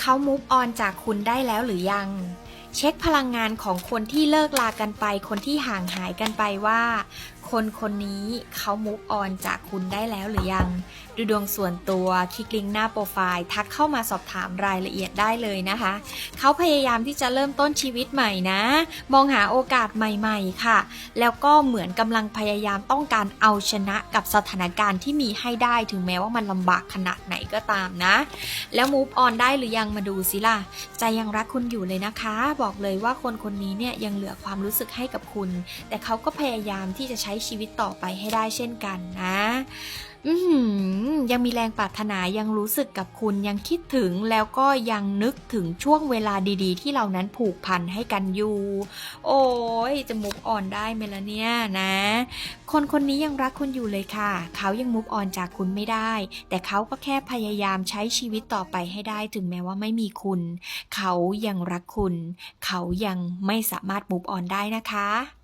เขามูฟออนจากคุณได้แล้วหรือยัง เช็คพลังงานของคนที่เลิกลากันไป คนที่ห่างหายกันไปว่า คนคนนี้เขามูฟออนจากคุณได้แล้วหรือยัง ดูดวงส่วนตัวคลิกลิงก์หน้าโปรไฟล์ ทักเข้ามาสอบถามรายละเอียดได้เลยนะคะ เขาพยายามที่จะเริ่มต้นชีวิตใหม่นะ มองหาโอกาสใหม่ๆค่ะ แล้วก็เหมือนกำลังพยายามต้องการเอาชนะกับสถานการณ์ที่มีให้ได้ถึงแม้ว่ามันลำบากขนาดไหนก็ตามนะ แล้ว move on ได้หรือยังมาดูสิล่ะใจยังรักคุณอยู่เลยนะคะบอกเลยว่าคนคนนี้เนี่ยยังเหลือความรู้สึกให้กับคุณ แต่เขาก็พยายามที่จะใช้ชีวิตต่อไปให้ได้เช่นกันนะ อืม ยังมีแรงปรารถนายังรู้สึกกับคุณยังคิดถึงแล้วก็ยังนึกถึงช่วงเวลาดีๆ ที่เรานั้นผูกพันให้กันอยู่ โอ้ยจะมุกอ่อนได้ไหมล่ะเนี่ยนะ คนคนนี้ยังรักคุณอยู่เลยค่ะ เขายังมุกอ่อนจากคุณไม่ได้ แต่เขาก็แค่พยายามใช้ชีวิตต่อไปให้ได้ถึงแม้ว่าไม่มีคุณ เขายังรักคุณ เขายังไม่สามารถมุกอ่อนได้นะคะ